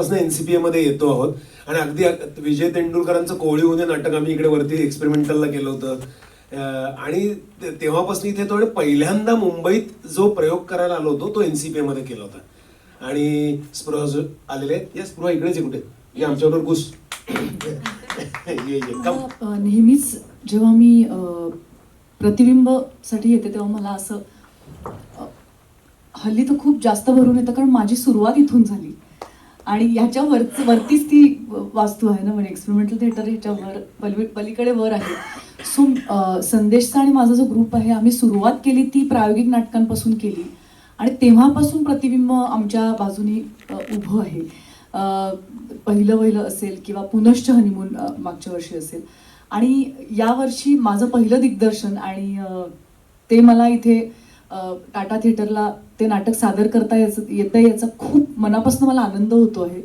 पहिल्यापासून एनसीपीए मध्ये येतो आहोत. आणि अगदी विजय तेंडुलकरांचं कोळी होणे नाटक आम्ही इकडे वरती एक्सपेरिमेंटलला केलं होतं. आणि तेव्हापासून इथे तो पहिल्यांदा मुंबईत जो प्रयोग करायला आलो होतो तो एनसीपीए मध्ये केला होता. आणि स्पृह आलेले आहेत? या स्पृह इकडेच आहे कुठे? ये आमच्याबरोबर घुस. ये नेहमीच जेव्हा मी प्रतिबिंबसाठी येते तेव्हा मला असं हल्ली तर खूप जास्त भरून येतं कारण माझी सुरुवात इथून झाली. आणि ह्याच्या वरच वरतीच ती वास्तू आहे ना म्हणजे एक्सपेरिमेंटल थिएटर ह्याच्या वर पली पलीकडे वर आहे. सो संदेशचा आणि माझा जो ग्रुप आहे आम्ही सुरुवात केली ती प्रायोगिक नाटकांपासून केली. आणि तेव्हापासून प्रतिबिंब आमच्या बाजूनी उभं आहे. पहिलं वहिलं असेल किंवा पुनश्च हनीमून मागच्या वर्षी असेल. आणि यावर्षी माझं पहिलं दिग्दर्शन आणि ते मला इथे टाटा थिएटरला ते नाटक सादर करता याचं येतं याचा खूप मनापासून मला आनंद होतो आहे.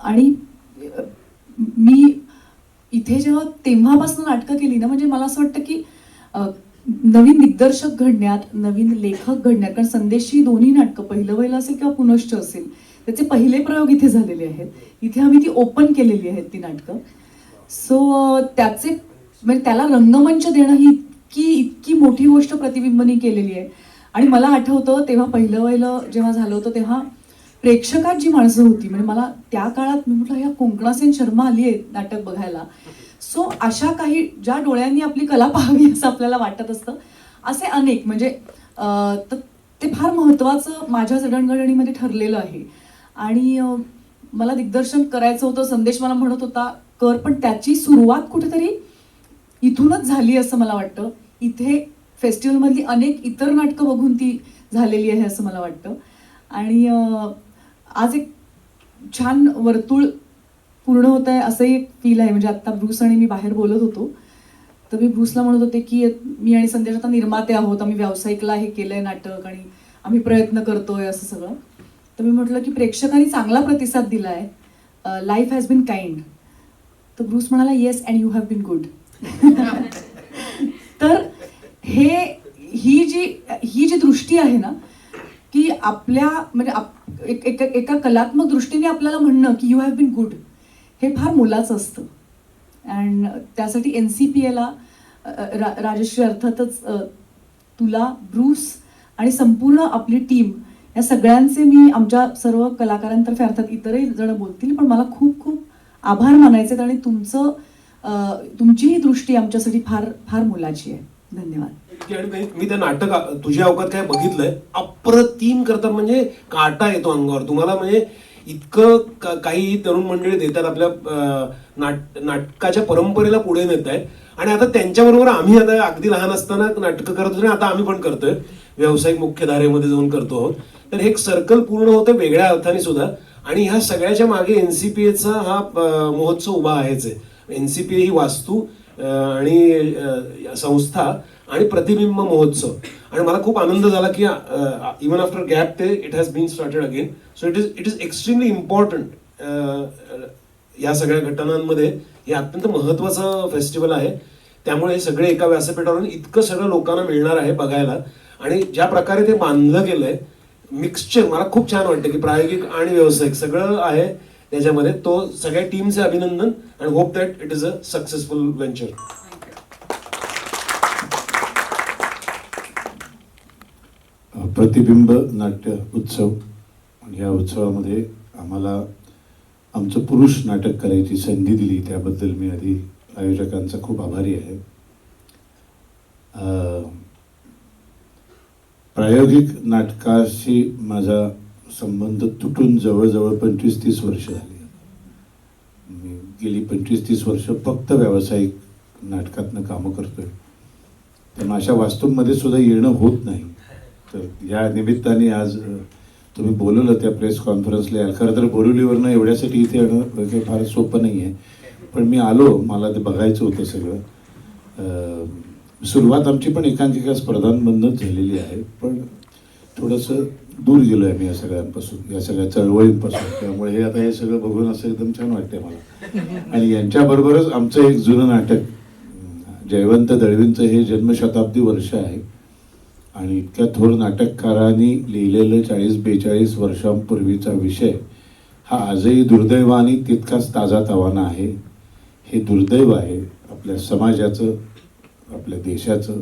आणि मी इथे जेव्हा तेव्हापासून नाटकं केली ना म्हणजे मला असं वाटतं की नवीन दिग्दर्शक घडण्यात नवीन लेखक घडण्यात कारण संदेशी दोन्ही नाटकं पहिलं वहिलं असेल किंवा पुनश्च असेल त्याचे पहिले प्रयोग इथे झालेले आहेत. इथे आम्ही ती ओपन केलेली आहेत ती नाटकं. सो त्याचे म्हणजे त्याला रंगमंच देणं ही की इतकी मोठी गोष्ट प्रतिबिंबनी केलेली आहे. आणि मला आठवतं तेव्हा पहिलं वहिलं जेव्हा झालं होतं तेव्हा प्रेक्षकात जी माणसं होती म्हणजे मला त्या काळात मी म्हटलं ह्या कोंकणासेन शर्मा आली आहे नाटक बघायला. सो अशा काही ज्या डोळ्यांनी आपली कला पाहावी असं आपल्याला वाटत असतं असे अनेक म्हणजे तर ते फार महत्त्वाचं माझ्या जडणघडणीमध्ये ठरलेलं आहे. आणि मला दिग्दर्शन करायचं होतं संदेश मला म्हणत होता कर पण त्याची सुरुवात कुठेतरी इथूनच झाली असं मला वाटतं. इथे फेस्टिवलमधली अनेक इतर नाटकं बघून ती झालेली आहे असं मला वाटतं. आणि आज एक छान वर्तुळ पूर्ण होत आहे असंही एक फील आहे. म्हणजे आत्ता ब्रूस आणि मी बाहेर बोलत होतो. तर मी ब्रूसला म्हणत होते की मी आणि संदेश आता निर्माते आहोत. आम्ही व्यावसायिकला हे केलं आहे नाटक आणि आम्ही प्रयत्न करतोय असं सगळं. तर मी म्हटलं की प्रेक्षकांनी चांगला प्रतिसाद दिला आहे लाईफ हॅज बीन काइंड तर ब्रूस म्हणाला yes and you have been good तर हे ही जी ही जी दृष्टी आहे ना की आपल्या म्हणजे आप- एक- एक- एका कलात्मक दृष्टीने आपल्याला म्हणणं की यू हॅव बीन गुड हे फार मोलाचं असतं. अँड त्यासाठी एन सी पी एला राजश्री अर्थातच तुला ब्रूस आणि संपूर्ण आपली टीम या सगळ्यांचे मी आमच्या सर्व कलाकारांतर्फे अर्थात इतरही जण बोलतील पण मला खूप खूप आभार मानायचे आहेत आणि तुमचं तुमची ही दृष्टी आमच्यासाठी फार फार मोलाची आहे. धन्यवाद. मी- ते नाटक तुझ्या अवकात काय बघितलंय? अप्रतिम करतात म्हणजे काटा येतो अंगावर. तुम्हाला म्हणजे इतकं का- काही तरुण मंडळी देतात आपल्या नाट नाटकाच्या परंपरेला पुढे नेत आहेत आणि आता त्यांच्याबरोबर आम्ही आता अगदी लहान असताना नाटकं करत होतो आता आम्ही पण करतोय. व्यावसायिक मुख्यधारेमध्ये जाऊन करतो आहोत. तर हे सर्कल पूर्ण होतं वेगळ्या अर्थाने सुद्धा. आणि ह्या सगळ्याच्या मागे एनसीपीएचा हा महोत्सव उभा आहेच. आहे एन सी पी ही वास्तू आणि संस्था आणि प्रतिबिंब महोत्सव. आणि मला खूप आनंद झाला की इवन आफ्टर गॅप ते it has been started again so it is it is extremely important या सगळ्या घटनांमध्ये. हे अत्यंत महत्त्वाचं फेस्टिवल आहे. त्यामुळे हे सगळे एका व्यासपीठावरून इतकं सगळं लोकांना मिळणार आहे बघायला. आणि ज्या प्रकारे ते बांधलं गेलंय मिक्सचर मला खूप छान वाटतं की प्रायोगिक आणि व्यावसायिक सगळं आहे. त्याच्यामध्ये तो सगळ्या टीमचे अभिनंदन आणि hope that it is a successful venture Pratibimb नाट्य उत्सव. या उत्सवामध्ये आम्हाला आमचं पुरुष नाटक करायची संधी दिली. त्याबद्दल मी आधी आयोजकांचा खूप आभारी आहे. प्रायोगिक नाटकाशी माझा संबंध तुटून जवळजवळ पंचवीस तीस वर्ष झाली. मी गेली पंचवीस तीस वर्ष फक्त व्यावसायिक नाटकातनं कामं करतोय. तर अशा वास्तूंमध्ये सुद्धा येणं होत नाही. तर या निमित्ताने आज तुम्ही बोलवलं त्या प्रेस कॉन्फरन्सला. याल खरं तर बोरिवलीवरनं एवढ्यासाठी इथे येणं काही फार सोपं नाही आहे पण मी आलो मला ते बघायचं होतं सगळं. सुरुवात आमची पण एकांकिका स्पर्धांमधनंच झालेली आहे. पण थोडंसं दूर गेलो आहे मी या सगळ्यांपासून या सगळ्या चळवळींपासून. त्यामुळे हे आता हे सगळं बघून असं एकदम छान वाटतंय मला. आणि यांच्याबरोबरच आमचं एक जुनं नाटक जयवंत दळवींचं हे जन्मशताब्दी वर्ष आहे. आणि इतक्या थोर नाटककारांनी लिहिलेलं चाळीस बेचाळीस वर्षांपूर्वीचा विषय हा आजही दुर्दैवाने तितकाच ताजा तवाना आहे. हे दुर्दैव आहे आपल्या समाजाचं आपल्या देशाचं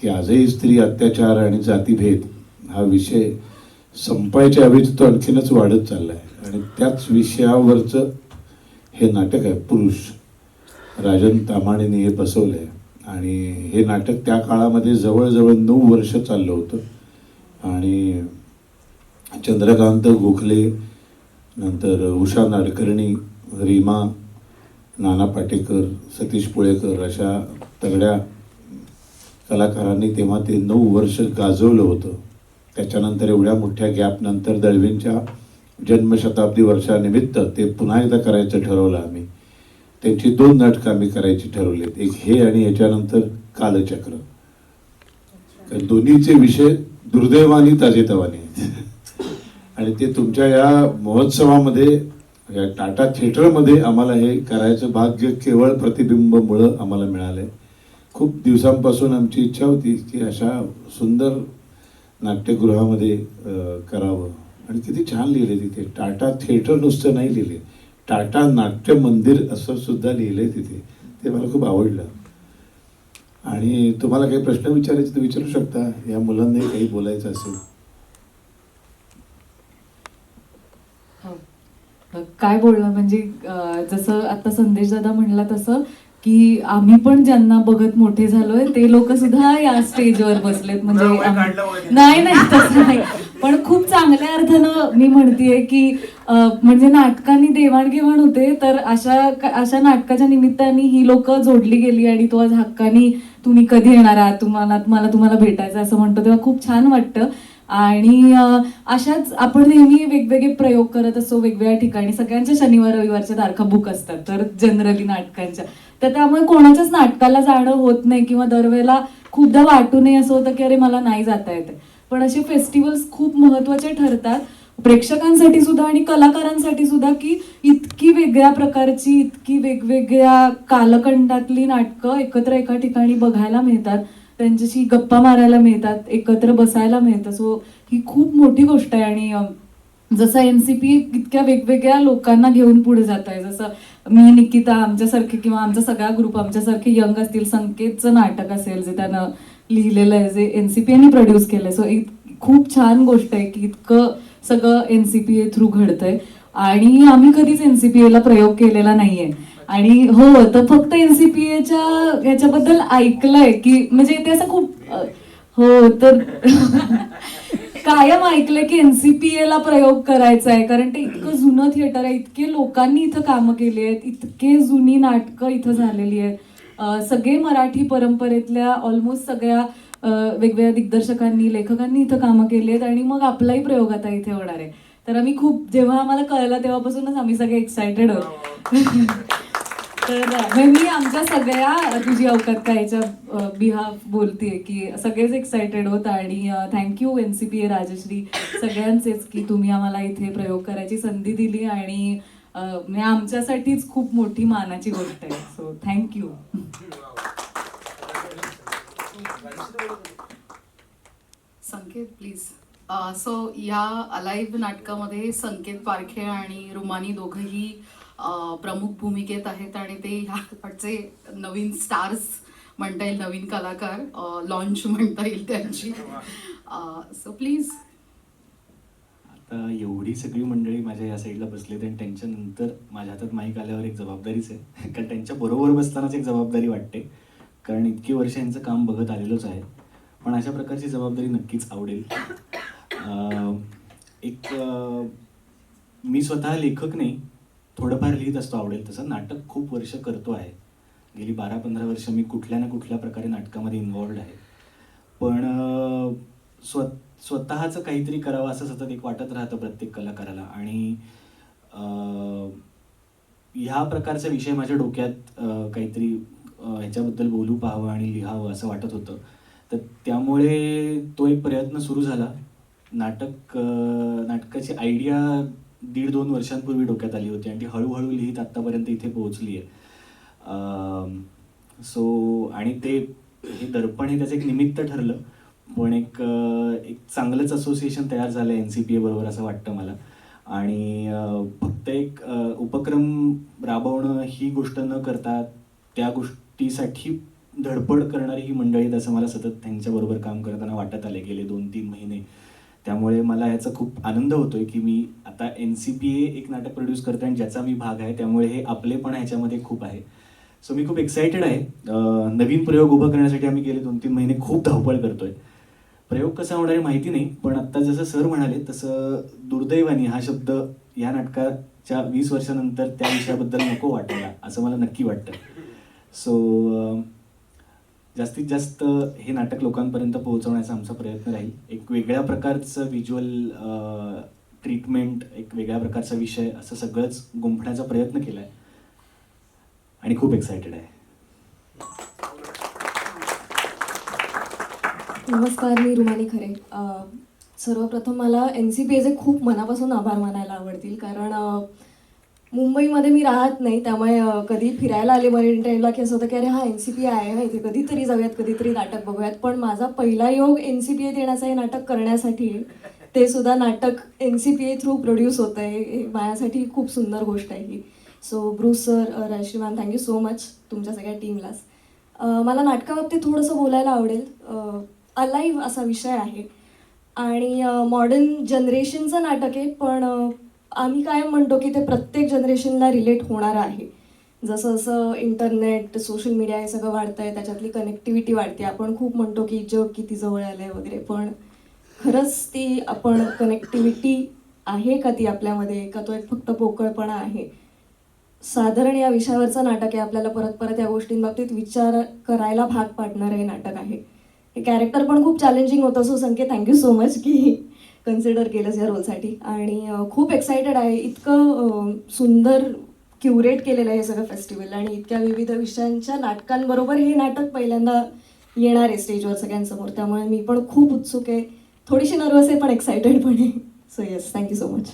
की आजही स्त्री अत्याचार आणि जातीभेद हा विषय संपायच्या ऐवजी तो आणखीनच वाढत चालला आहे आणि त्याच विषयावरचं हे नाटक आहे पुरुष. राजन तामाणेने हे बसवलं आहे आणि हे नाटक त्या काळामध्ये जवळजवळ नऊ वर्ष चाललं होतं. आणि चंद्रकांत गोखले नंतर उषा नाडकर्णी रीमा नाना पाटेकर सतीश पुळेकर अशा तगड्या कलाकारांनी तेव्हा ते नऊ वर्ष गाजवलं होतं. त्याच्यानंतर एवढ्या मोठ्या गॅपनंतर दळवींच्या जन्मशताब्दी वर्षानिमित्त ते पुन्हा एकदा करायचं ठरवलं आम्ही. त्यांची दोन नाटकं आम्ही करायची ठरवलीत. एक हे आणि याच्यानंतर कालचक्र. तर दोन्हीचे विषय दुर्दैवानी ताजेतवाने आहेत. आणि ते तुमच्या या महोत्सवामध्ये या टाटा थिएटरमध्ये आम्हाला हे करायचं भाग्य केवळ प्रतिबिंबमुळं आम्हाला मिळालंय. खूप दिवसांपासून आमची इच्छा होती की अशा सुंदर नाट्यगृहामध्ये करावं. आणि किती छान लिहिले तिथे. टाटा थिएटर नुसतं नाही लिहिले. टाटा नाट्य मंदिर असं सुद्धा लिहिलंय तिथे. ते मला खूप आवडलं. आणि तुम्हाला काही प्रश्न विचारायचे तर विचारू शकता. या मुलांनाही काही बोलायचं असेल. हो. काय बोलणं म्हणजे जसं आता संदेश दादा म्हणला तसं की आम्ही पण ज्यांना बघत मोठे झालोय ते लोक सुद्धा या स्टेजवर बसलेत. म्हणजे नाही नाही तसं नाही. पण खूप चांगल्या अर्थानं मी म्हणतेय की म्हणजे नाटकांनी देवाणघेवाण होते तर अशा अशा नाटकाच्या निमित्ताने ही लोक जोडली गेली आणि तो आज हक्कानी तुम्ही कधी येणार आहात तुम्हाला मला तुम्हाला भेटायचं असं म्हणतो तेव्हा खूप छान वाटतं. आणि अशाच आपण नेहमी वेगवेगळे प्रयोग करत असतो वेगवेगळ्या ठिकाणी. सगळ्यांच्या शनिवार रविवारच्या तारखा बुक असतात तर जनरली नाटकांच्या. तर त्यामुळे कोणाच्याच नाटकाला जाणं होत नाही किंवा दरवेळेला खूपदा वाटू नये असं होतं की अरे मला नाही जाता येते. पण असे फेस्टिवल्स खूप महत्त्वाचे ठरतात. प्रेक्षकांसाठी सुद्धा आणि कलाकारांसाठी सुद्धा की इतकी वेगळ्या प्रकारची इतकी वेगवेगळ्या कालखंडातली नाटकं एकत्र एका ठिकाणी बघायला मिळतात. त्यांच्याशी गप्पा मारायला मिळतात एकत्र बसायला मिळतं. सो ही खूप मोठी गोष्ट आहे आणि अं, जसं पी इतक्या वेगवेगळ्या लोकांना घेऊन पुढे जात आहे. जसं मी निकिता आमच्यासारखे किंवा आमचा सगळा ग्रुप आमच्यासारखे यंग असतील संकेतचं नाटक असेल जे त्यानं लिहिलेलं आहे जे एनसीपी यांनी प्रोड्यूस केलंय. सो खूप छान गोष्ट आहे की इतकं सगळं एनसीपीए थ्रू घडतंय. आणि आम्ही कधीच एनसीपीए ला प्रयोग केलेला नाहीये. आणि हो तर फक्त एनसीपीएच्या याच्याबद्दल ऐकलंय की म्हणजे ते असं खूप हो तर कायम ऐकलंय की एनसीपीए ला प्रयोग करायचा आहे. कारण ते इतकं जुनं थिएटर आहे इतके लोकांनी इथं कामं केली आहेत इतके जुनी नाटकं इथं झालेली आहेत. सगळे मराठी परंपरेतल्या ऑलमोस्ट सगळ्या वेगवेगळ्या दिग्दर्शकांनी लेखकांनी इथं कामं केली आहेत आणि मग आपलाही प्रयोग आता इथे होणार आहे. तर आम्ही खूप जेव्हा आम्हाला कळलं तेव्हापासूनच आम्ही सगळे एक्सायटेड आहोत. हो. तर म्हणजे मी आमच्या सगळ्या तुझी अवकात काहीच्या बिहाफ बोलतेय की सगळेच एक्सायटेड होत आणि thank you N C P A Rajashree सगळ्यांचेच की तुम्ही आम्हाला इथे प्रयोग करायची संधी दिली आणि आमच्यासाठीच खूप मोठी मानाची गोष्ट आहे. So thank you Sanket please so या अलाईव्ह नाटकामध्ये संकेत पारखे आणि रुमानी दोघंही प्रमुख भूमिकेत आहेत आणि ते ह्याचे नवीन स्टार्स म्हणता येईल नवीन कलाकार लॉन्च म्हणता येईल त्यांची. सो प्लीज आता एवढी सगळी मंडळी माझ्या या साईडला बसलेत आणि त्यांच्यानंतर माझ्या हातात माईक आल्यावर एक जबाबदारीच आहे. कारण त्यांच्या बरोबर बसतानाच एक जबाबदारी वाटते. कारण इतकी वर्ष यांचं काम बघत आलेलोच आहे. पण अशा प्रकारची जबाबदारी नक्कीच आवडेल. एक मी स्वतः लेखक नाही. थोडंफार लिहित असतो आवडेल तसं. नाटक खूप वर्ष करतो आहे. गेली बारा पंधरा वर्ष मी कुठल्या ना कुठल्या प्रकारे नाटकामध्ये इन्वॉल्ड आहे. पण स्व स्वतःचं काहीतरी करावं असं सतत एक वाटत राहतं प्रत्येक कलाकाराला. आणि ह्या प्रकारचा विषय माझ्या डोक्यात काहीतरी ह्याच्याबद्दल बोलू पाहावं आणि लिहावं असं वाटत होतं. तर त्यामुळे तो एक प्रयत्न सुरू झाला. नाटक नाटकाची आयडिया दीड दोन वर्षांपूर्वी डोक्यात आली होती आणि ती हळूहळू लिहित आत्तापर्यंत इथे पोहोचली आहे. सो आणि ते हे दर्पण हे त्याचं एक निमित्त ठरलं. पण एक एक चांगलंच असोसिएशन तयार झालं एन सी पी ए बरोबर असं वाटतं मला. आणि फक्त एक उपक्रम राबवणं ही गोष्ट न करता त्या गोष्टीसाठी धडपड करणारी ही मंडळी आहेत असं मला सतत त्यांच्याबरोबर काम करताना वाटत आले गेले दोन तीन महिने त्यामुळे मला याचा खूप आनंद होतोय की मी आता एन सी पी ए एक नाटक प्रोड्यूस करतो आणि ज्याचा मी भाग आहे त्यामुळे हे आपलेपण ह्याच्यामध्ये खूप आहे. सो मी खूप एक्सायटेड आहे. नवीन प्रयोग उभा करण्यासाठी आम्ही गेले दोन तीन महिने खूप धावपळ करतोय. प्रयोग कसा होणार आहे माहिती नाही पण आत्ता जसं सर म्हणाले तसं दुर्दैवानी हा शब्द या नाटकाच्या वीस वर्षानंतर त्या विषयाबद्दल नको वाटायला असं मला नक्की वाटतं. सो जास्तीत जास्त हे नाटक लोकांपर्यंत पोहोचवण्याचा आमचा प्रयत्न राहील. एक वेगळ्या प्रकारचं व्हिज्युअल ट्रीटमेंट एक वेगळ्या प्रकारचा विषय असं सगळंच गुंफण्याचा प्रयत्न केला आहे आणि खूप एक्सायटेड आहे. नमस्कार मी रुमाली खरे. सर्वप्रथम मला एन सी पी एचे खूप मनापासून आभार मानायला आवडतील कारण मुंबईमध्ये मी राहत नाही त्यामुळे कधी फिरायला आले मरीन ट्रेनला की असं होतं की अरे हा एन सी पी आहे हा इथे कधीतरी जाऊयात कधीतरी नाटक बघूयात. पण माझा पहिला योग एन सी पी एत येण्याचा हे नाटक करण्यासाठी. ते सुद्धा नाटक N C P A through produce होतं आहे माझ्यासाठी खूप सुंदर गोष्ट आहे ही. So Bruce sir Rajashree ma'am thank you so much तुमच्या सगळ्या टीमलाच मला नाटकाबाबतीत थोडंसं बोलायला आवडेल. अलाईव्ह असा विषय आहे. आणि मॉडर्न जनरेशनचं नाटक आहे पण आम्ही काय म्हणतो की ते प्रत्येक जनरेशनला रिलेट होणार आहे. जसं जसं इंटरनेट सोशल मीडिया हे सगळं वाढतं आहे त्याच्यातली कनेक्टिव्हिटी वाढते. आपण खूप म्हणतो की जग किती जवळ आलं आहे वगैरे पण खरंच ती आपण कनेक्टिव्हिटी आहे का ती आपल्यामध्ये? का तो एक फक्त पोकळपणा आहे? साधारण या विषयावरचं नाटक आहे. आपल्याला परत परत या गोष्टींबाबतीत विचार करायला भाग पाडणारं हे नाटक आहे. हे कॅरेक्टर पण खूप चॅलेंजिंग होतं so Sanket. Thank you so much की कन्सिडर केलंस या रोलसाठी आणि खूप एक्सायटेड आहे. इतकं सुंदर क्युरेट केलेलं आहे हे सगळं फेस्टिवल आणि इतक्या विविध विषयांच्या नाटकांबरोबर हे नाटक पहिल्यांदा येणार आहे स्टेजवर सगळ्यांसमोर. त्यामुळे मी पण खूप उत्सुक आहे. थोडीशी नर्वस आहे पण एक्सायटेड पण आहे. So yes thank you so much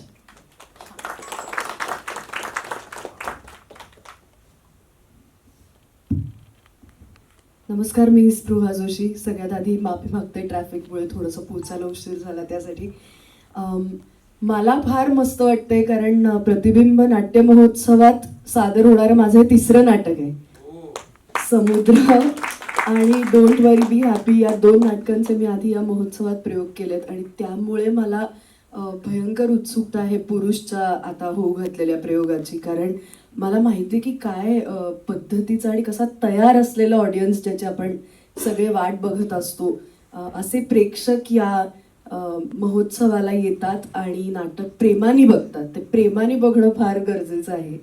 नमस्कार मी स्पृहा जोशी. सगळ्यात आधी माफी मागते ट्रॅफिकमुळे थोडंसं पोचायला उशीर झाला त्यासाठी. मला फार मस्त वाटतंय कारण प्रतिबिंब नाट्य महोत्सवात सादर होणारं माझं हे तिसरं नाटक आहे. समुद्र आणि डोंट वरी बी हॅपी या दोन नाटकांचे मी आधी या महोत्सवात प्रयोग केलेत आणि त्यामुळे मला भयंकर उत्सुकता आहे पुरुषच्या आता होऊ घातलेल्या प्रयोगाची. कारण मला माहिती आहे की काय पद्धतीचा आणि कसा तयार असलेला ऑडियन्स ज्याची आपण सगळे वाट बघत असतो. असे प्रेक्षक या महोत्सवाला येतात आणि नाटक प्रेमाने बघतात. ते प्रेमाने बघणं फार गरजेचं आहे.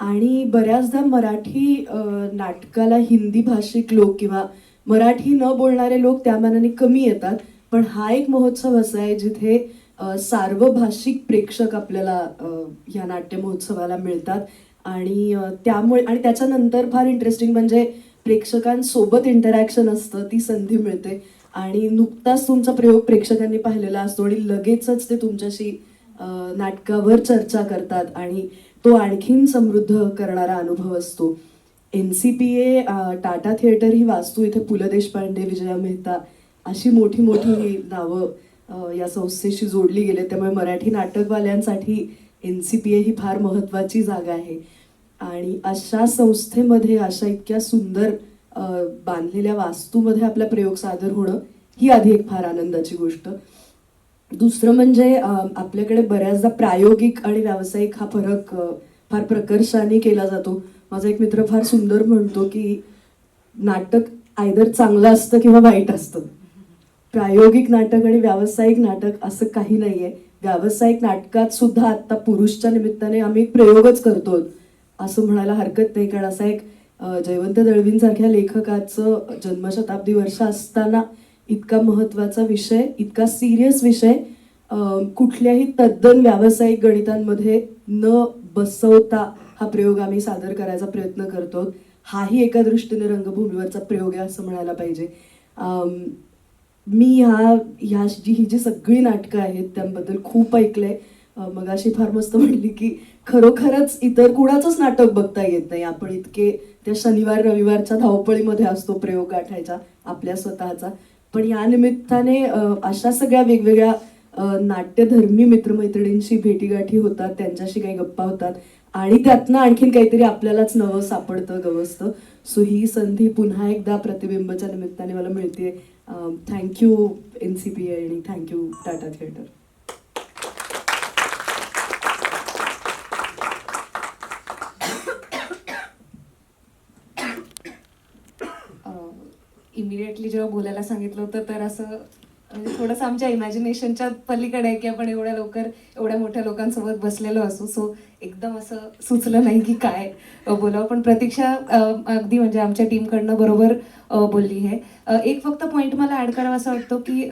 आणि बऱ्याचदा मराठी नाटकाला हिंदी भाषिक लोक किंवा मराठी न बोलणारे लोक त्या मानाने कमी येतात. पण हा एक महोत्सव असा आहे जिथे सार्वभाषिक प्रेक्षक आपल्याला या नाट्य महोत्सवाला मिळतात. आणि त्यामुळे आणि त्याच्यानंतर फार इंटरेस्टिंग म्हणजे प्रेक्षकांसोबत इंटरॅक्शन असतं ती संधी मिळते. आणि नुकताच तुमचा प्रयोग प्रेक्षकांनी पाहिलेला असतो आणि लगेचच ते तुमच्याशी नाटकावर चर्चा करतात आणि तो आणखीन समृद्ध करणारा अनुभव असतो. N C P A Tata theatre ही वास्तू इथे पु ल देशपांडे विजया मेहता अशी मोठी मोठी नावं या संस्थेशी जोडली गेले. त्यामुळे मराठी नाटकवाल्यांसाठी एन सी पी ए ही फार महत्त्वाची जागा आहे. आणि अशा संस्थेमध्ये अशा इतक्या सुंदर बांधलेल्या वास्तूमध्ये आपला प्रयोग सादर होणं ही आधी एक फार आनंदाची गोष्ट. दुसरं म्हणजे आपल्याकडे बऱ्याचदा प्रायोगिक आणि व्यावसायिक हा फरक फार प्रकर्षाने केला जातो. माझा एक मित्र फार सुंदर म्हणतो की नाटक आयदर चांगलं असतं किंवा वाईट असतं. प्रायोगिक नाटक आणि व्यावसायिक नाटक असं काही नाहीये. व्यावसायिक नाटकात सुद्धा आता पुरुषच्या निमित्ताने आम्ही एक प्रयोगच करतो असं म्हणायला हरकत नाही कारण असा एक जयवंत दळवींसारख्या लेखकाचं जन्मशताब्दी वर्ष असताना इतका महत्त्वाचा विषय इतका सिरियस विषय कुठल्याही तद्दन व्यावसायिक गणितांमध्ये न बसवता हा प्रयोग आम्ही सादर करायचा प्रयत्न करतो हाही एका दृष्टीने रंगभूमीवरचा प्रयोग आहे असं म्हणायला पाहिजे. मी ह्या ह्या जी ही जी सगळी नाटकं आहेत त्यांबद्दल खूप ऐकलंय. मग मगाशी फार मस्त म्हणली की खरोखरच इतर कुणाचंच नाटक बघता येत नाही. आपण इतके त्या शनिवार रविवारच्या धावपळीमध्ये असतो प्रयोग गाठायचा आपल्या स्वतःचा. पण या निमित्ताने अशा सगळ्या वेगवेगळ्या नाट्यधर्मी मित्रमैत्रिणींशी भेटीगाठी होतात त्यांच्याशी काही गप्पा होतात. आणि त्यातनं आणखीन काहीतरी आपल्यालाच नवं सापडतं गवसतं. सो ही संधी पुन्हा एकदा प्रतिबिंबच्या निमित्ताने मला मिळते thank you N C P आणि thank you Tata theatre immediately जेव्हा बोलायला सांगितलं होतं तर असं म्हणजे थोडंसं आमच्या इमॅजिनेशनच्या पलीकडे आहे की आपण एवढ्या लवकर एवढ्या मोठ्या लोकांसोबत बसलेलो असू. सो एकदम असं सुचलं नाही की काय बोलावं. पण प्रतीक्षा अगदी म्हणजे आमच्या टीमकडनं बरोबर बोलली आहे. एक फक्त पॉईंट मला ॲड करावा असं वाटतो की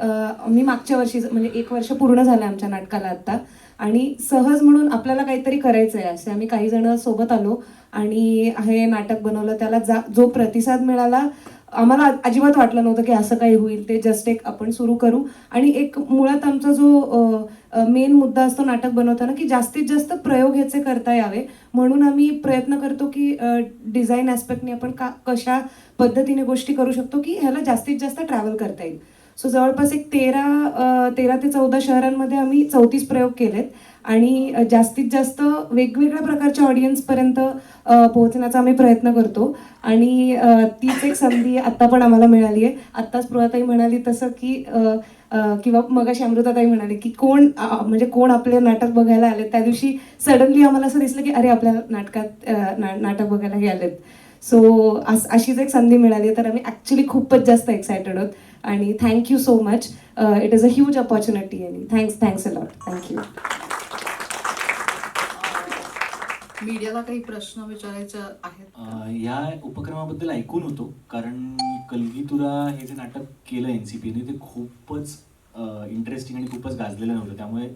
मी मागच्या वर्षी म्हणजे एक वर्ष पूर्ण झालं आमच्या नाटकाला आत्ता. आणि सहज म्हणून आपल्याला काहीतरी करायचं आहे असे. आम्ही काही जण सोबत आलो आणि हे नाटक बनवलं. त्याला जा जो प्रतिसाद मिळाला आम्हाला अजिबात वाटलं नव्हतं की असं काही होईल ते जस्ट एक आपण सुरू करू. आणि एक मुळात आमचा जो मेन मुद्दा असतो नाटक बनवताना की जास्तीत जास्त प्रयोग ह्याचे करता यावे. म्हणून आम्ही प्रयत्न करतो की डिझाईन ॲस्पेक्टने आपण का कशा पद्धतीने गोष्टी करू शकतो की ह्याला जास्तीत जास्त ट्रॅव्हल करता येईल. सो जवळपास एक तेरा तेरा ते चौदा शहरांमध्ये आम्ही चौतीस प्रयोग केलेत. आणि जास्तीत जास्त वेगवेगळ्या प्रकारच्या ऑडियन्सपर्यंत पोहोचण्याचा आम्ही प्रयत्न करतो. आणि तीच एक संधी आत्ता पण आम्हाला मिळाली आहे. आत्ताच स्पृहाताई म्हणाली तसं की किंवा मगाशी अमृताताई म्हणाले की कोण म्हणजे कोण आपले नाटक बघायला आले त्या दिवशी सडनली आम्हाला असं दिसलं की अरे आपल्या नाटकात ना- नाटक बघायला हे आलेत. सो अशीच एक संधी मिळाली तर आम्ही ॲक्च्युली खूपच जास्त एक्सायटेड आहोत. आणि thank you so much it is a huge opportunity आणि thanks thanks a lot thank you मीडियाला काही प्रश्न विचारायचे आहेत? अं, या उपक्रमाबद्दल ऐकून होतो. कारण कलगीतुरा हे जे नाटक केलं एन सी पीने ते खूपच इंटरेस्टिंग आणि खूपच गाजलेलं नव्हतं. त्यामुळे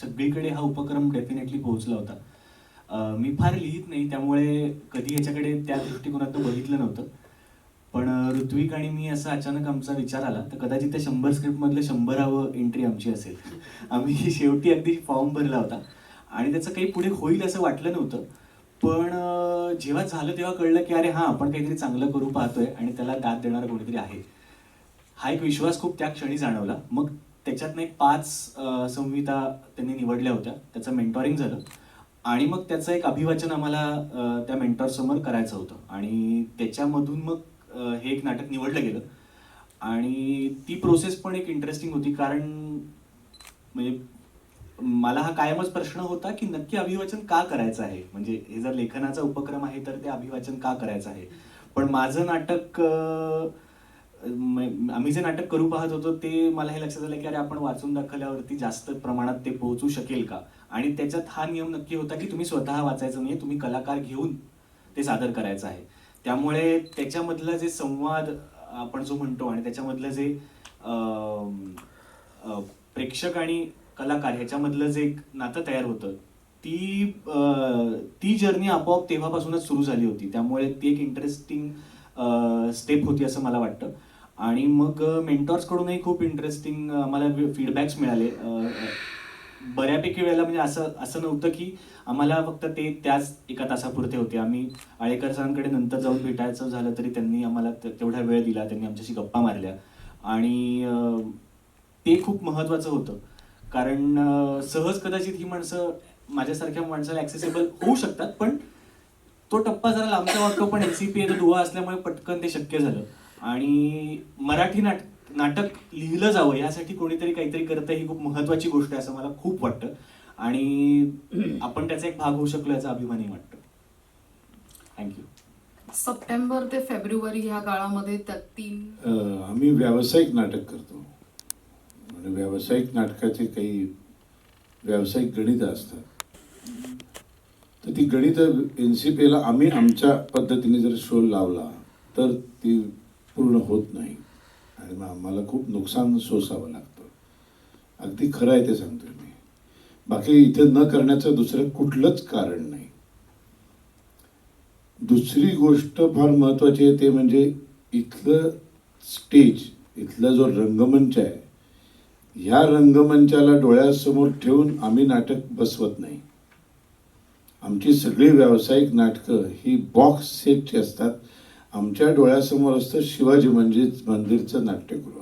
सगळीकडे हा उपक्रम डेफिनेटली पोहोचला होता. अं, मी फार लिहित नाही. त्यामुळे कधी ह्याच्याकडे त्या दृष्टिकोनातून बघितलं नव्हतं. पण ऋत्विक आणि मी असा अचानक आमचा विचार आला तर कदाचित त्या शंभर स्क्रिप्टमधलं शंभरावं एंट्री आमची असेल. आम्ही शेवटी अगदी फॉर्म भरला होता. आणि त्याचं काही पुढे होईल असं वाटलं नव्हतं. पण जेव्हा झालं तेव्हा कळलं की अरे हां आपण काहीतरी चांगलं करू पाहतोय आणि त्याला दाद देणारं कोणीतरी आहे. हा एक विश्वास खूप त्या क्षणी जाणवला. मग त्याच्यातनं एक पाच संहिता त्यांनी निवडल्या होत्या. त्याचं मेंटॉरिंग झालं. आणि मग त्याचं एक अभिवाचन आम्हाला त्या मेंटॉर समोर करायचं होतं. आणि त्याच्यामधून मग हे एक नाटक निवडलं गेलं. आणि ती प्रोसेस पण एक इंटरेस्टिंग होती कारण म्हणजे मला हा कायमच प्रश्न होता की नक्की अभिवाचन का करायचं आहे? म्हणजे हे जर लेखनाचा उपक्रम आहे तर ते अभिवाचन का करायचं आहे? पण माझं नाटक आम्ही जे नाटक करू पाहत होतो ते मला हे लक्षात आलं की अरे आपण वाचून दाखवल्यावरती जास्त प्रमाणात ते पोहोचू शकेल का? आणि त्याच्यात हा नियम नक्की होता की तुम्ही स्वतः वाचायचं नाही तुम्ही कलाकार घेऊन ते सादर करायचं आहे. त्यामुळे त्याच्यामधला जे संवाद आपण जो म्हणतो आणि त्याच्यामधलं जे प्रेक्षक आणि कलाकार ह्याच्यामधलं जे एक नातं तयार होतं ती ती जर्नी आपोआप तेव्हापासूनच सुरू झाली होती. त्यामुळे ती एक इंटरेस्टिंग स्टेप होती असं मला वाटतं. आणि मग मेंटॉर्सकडूनही खूप इंटरेस्टिंग मला फीडबॅक्स मिळाले. बऱ्यापैकी वेळेला म्हणजे असं असं नव्हतं की आम्हाला फक्त ते त्याच एका तासापुरते होते. आम्ही आळेकर सरांकडे नंतर जाऊन भेटायचं झालं तरी त्यांनी आम्हाला तेवढा वेळ दिला. त्यांनी आमच्याशी गप्पा मारल्या. आणि ते खूप महत्त्वाचं होतं. कारण सहज कदाचित ही माणसं माझ्यासारख्या माणसाला ऍक्सेसिबल होऊ शकतात पण तो टप्पा जरा लांबचा वाटतो पण एन सी पी दुवा असल्यामुळे पटकन ते शक्य झालं. आणि मराठी नाट नाटक लिहिलं जावं यासाठी कोणीतरी काहीतरी करतं ही खूप महत्वाची गोष्ट आहे असं मला खूप वाटतं. आणि आपण त्याचा एक भाग होऊ शकलो याचा अभिमानही वाटतं. थँक्यू सप्टेंबर ते फेब्रुवारी ह्या काळामध्ये त्या तीन आम्ही व्यावसायिक नाटक करतो. म्हणजे व्यावसायिक नाटकाचे काही व्यावसायिक गणित असतात. तर ती गणित एन सी पीला आम्ही आमच्या पद्धतीने जर शो लावला तर ती पूर्ण होत नाही. आणि मग आम्हाला खूप नुकसान सोसावं लागतं. अगदी खरं आहे ते सांगतोय मी. बाकी इथे न करण्याचं दुसरं कुठलंच कारण नाही. दुसरी गोष्ट फार महत्त्वाची आहे ते म्हणजे इथलं स्टेज इथला जो रंगमंच आहे ह्या रंगमंचाला डोळ्यासमोर ठेवून आम्ही नाटक बसवत नाही. आमची सगळी व्यावसायिक नाटकं ही बॉक्स सेटची असतात. आमच्या डोळ्यासमोर असतं शिवाजी म्हणजे मंदिरचं नाट्यगृह.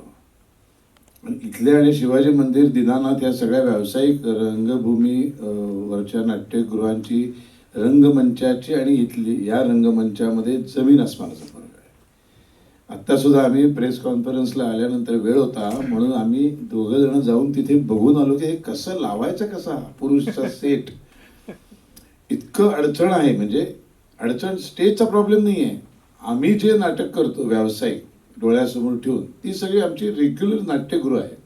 इथले आणि शिवाजी मंदिर दिनानाथ या सगळ्या व्यावसायिक रंगभूमी वरच्या नाट्यगृहांची रंगमंचाची आणि इथली या रंगमंचामध्ये जमीन आसमानाचा फरक आहे. आत्तासुद्धा आम्ही प्रेस कॉन्फरन्सला आल्यानंतर वेळ होता म्हणून आम्ही दोघं जण जाऊन तिथे बघून आलो की हे कसं लावायचं कसा पुरुषचा सेट. इतकं अडचण आहे म्हणजे अडचण स्टेजचा प्रॉब्लेम नाही आहे आम्ही जे नाटक करतो व्यावसायिक डोळ्यासमोर ठेवून ती सगळी आमची रेग्युलर नाट्यगृह आहेत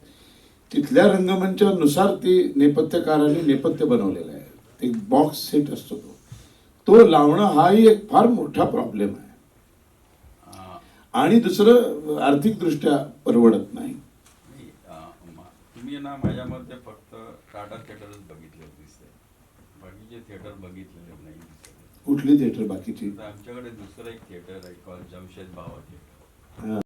तिथल्या रंगमंचानुसार ती नेपथ्यकारांनी नेपथ्य बनवलेलं आहे. एक बॉक्स सेट असतो तो. तो लावणं हाही एक फार मोठा प्रॉब्लेम आहे. आणि दुसरं आर्थिकदृष्ट्या परवडत नाही. तुम्ही ना माझ्यामध्ये फक्त टाटा थिएटरच बघितले दिसते बाकीचे थिएटर बघितले कुठली थिएटर बाकीची आमच्याकडे दुसरं एक थिएटर आहे कॉल जमशेद बाबा थिएटर हा.